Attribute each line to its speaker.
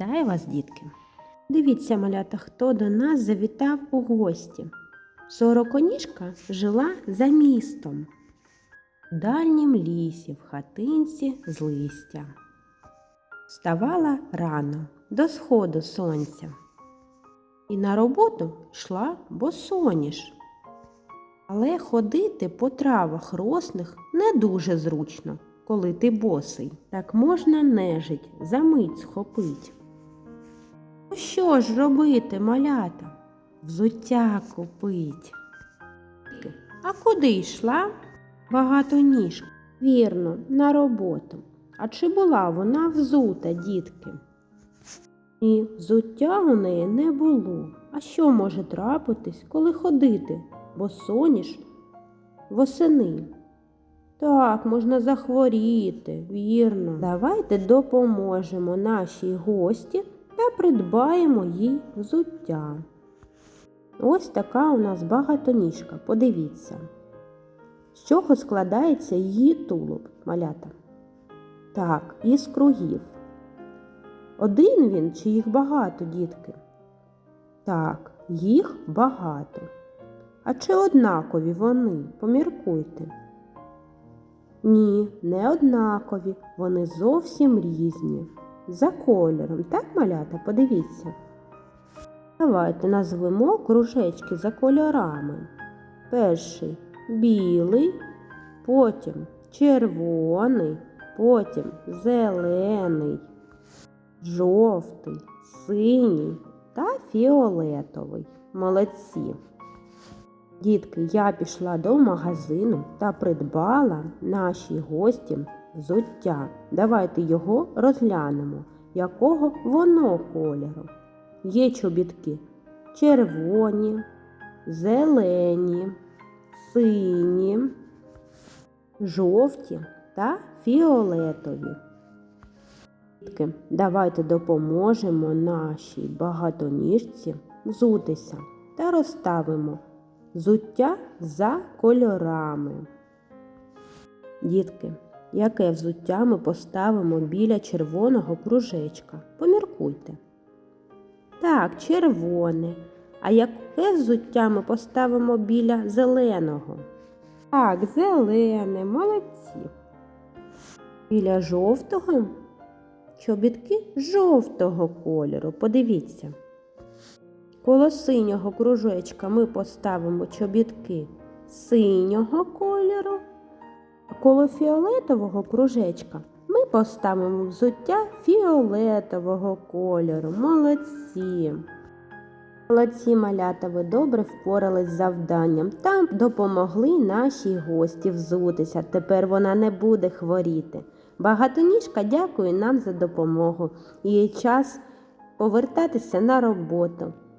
Speaker 1: Вітаю вас, дітки! Дивіться, малята, хто до нас завітав у гості. Сороконіжка жила за містом. У дальнім лісі, в хатинці з листя. Вставала рано до сходу сонця. І на роботу йшла босоніж. Але ходити по травах росних не дуже зручно, коли ти босий. Так можна нежить, за мить схопить. Ну що ж робити, малята? Взуття купить. А куди йшла? Багатоніжка. Вірно, на роботу. А чи була вона взута, дітки? Ні, взуття у неї не було. А що може трапитись, коли ходити, бо соніш восени? Так, можна захворіти, вірно. Давайте допоможемо нашій гості придбаємо їй взуття. Ось така у нас багатоніжка, подивіться. З чого складається її тулуб, малята? Так, із кругів. Один він чи їх багато, дітки? Так, їх багато. А чи однакові вони? Поміркуйте. Ні, не однакові, вони зовсім різні. За кольором, так, малята, подивіться. Давайте назвемо кружечки за кольорами. Перший білий, потім червоний, потім зелений, жовтий, синій та фіолетовий. Молодці. Дітки, я пішла до магазину та придбала нашій гості взуття. Давайте його розглянемо, якого воно кольору. Є чобітки червоні, зелені, сині, жовті та фіолетові. Дітки, давайте допоможемо нашій багатоніжці взутися та розставимо взуття за кольорами. Дітки, яке взуття ми поставимо біля червоного кружечка? Поміркуйте. Так, червоне. А яке взуття ми поставимо біля зеленого? Так, зелене, молодці. Біля жовтого чобітки жовтого кольору. Подивіться. Коло синього кружечка ми поставимо чобітки синього кольору, а коло фіолетового кружечка ми поставимо взуття фіолетового кольору. Молодці! Молодці малята, ви добре впорались з завданням. Там допомогли нашій гості взутися. Тепер вона не буде хворіти. Багатоніжка дякує нам за допомогу. Їй час повертатися на роботу.